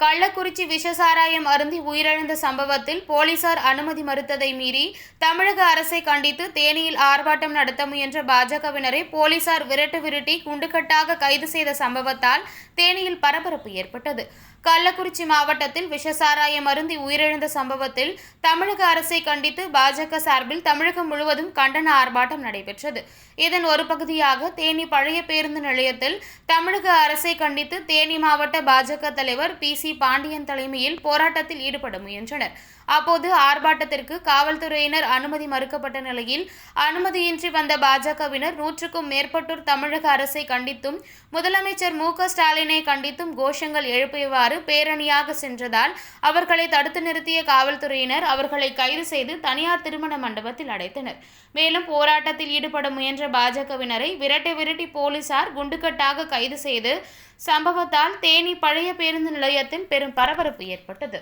கள்ளக்குறிச்சி விஷசாராயம் அருந்தி உயிரிழந்த சம்பவத்தில் போலீசார் அனுமதி மறுத்ததை மீறி தமிழக அரசை கண்டித்து தேனியில் ஆர்ப்பாட்டம் நடத்த முயன்ற பாஜகவினரை போலீசார் விரட்டு விரட்டி குண்டுக்கட்டாக கைது செய்த சம்பவத்தால் தேனியில் பரபரப்பு ஏற்பட்டது. கள்ளக்குறிச்சி மாவட்டத்தில் விஷசாராயம் அருந்தி உயிரிழந்த சம்பவத்தில் தமிழக அரசை கண்டித்து பாஜக சார்பில் தமிழகம் முழுவதும் கண்டன ஆர்ப்பாட்டம் நடைபெற்றது. இதன் ஒரு பகுதியாக தேனி பழைய பேருந்து நிலையத்தில் தமிழக அரசை கண்டித்து தேனி மாவட்ட பாஜக தலைவர் பி சி பாண்டியன் தலைமையில் போராட்டத்தில் ஈடுபட முயன்றனர். அப்போது ஆர்ப்பாட்டத்திற்கு காவல்துறையினர் அனுமதி மறுக்கப்பட்ட நிலையில் அனுமதியின்றி வந்த பாஜகவினர் நூற்றுக்கும் மேற்பட்டோர் தமிழக அரசை கண்டித்தும் முதலமைச்சர் மு ஸ்டாலினை கண்டித்தும் கோஷங்கள் எழுப்பியவாறு பேரணியாக சென்றதால் அவர்களை தடுத்து நிறுத்திய காவல்துறையினர் அவர்களை கைது செய்து தனியார் திருமண மண்டபத்தில் அடைத்தனர். மேலும் போராட்டத்தில் ஈடுபட முயன்ற பாஜகவினரை விரட்டி விரட்டி போலீசார் குண்டுக்கட்டாக கைது செய்து சம்பவத்தால் தேனி பழைய பேருந்து நிலையத்தில் பெரும் பரபரப்பு ஏற்பட்டது.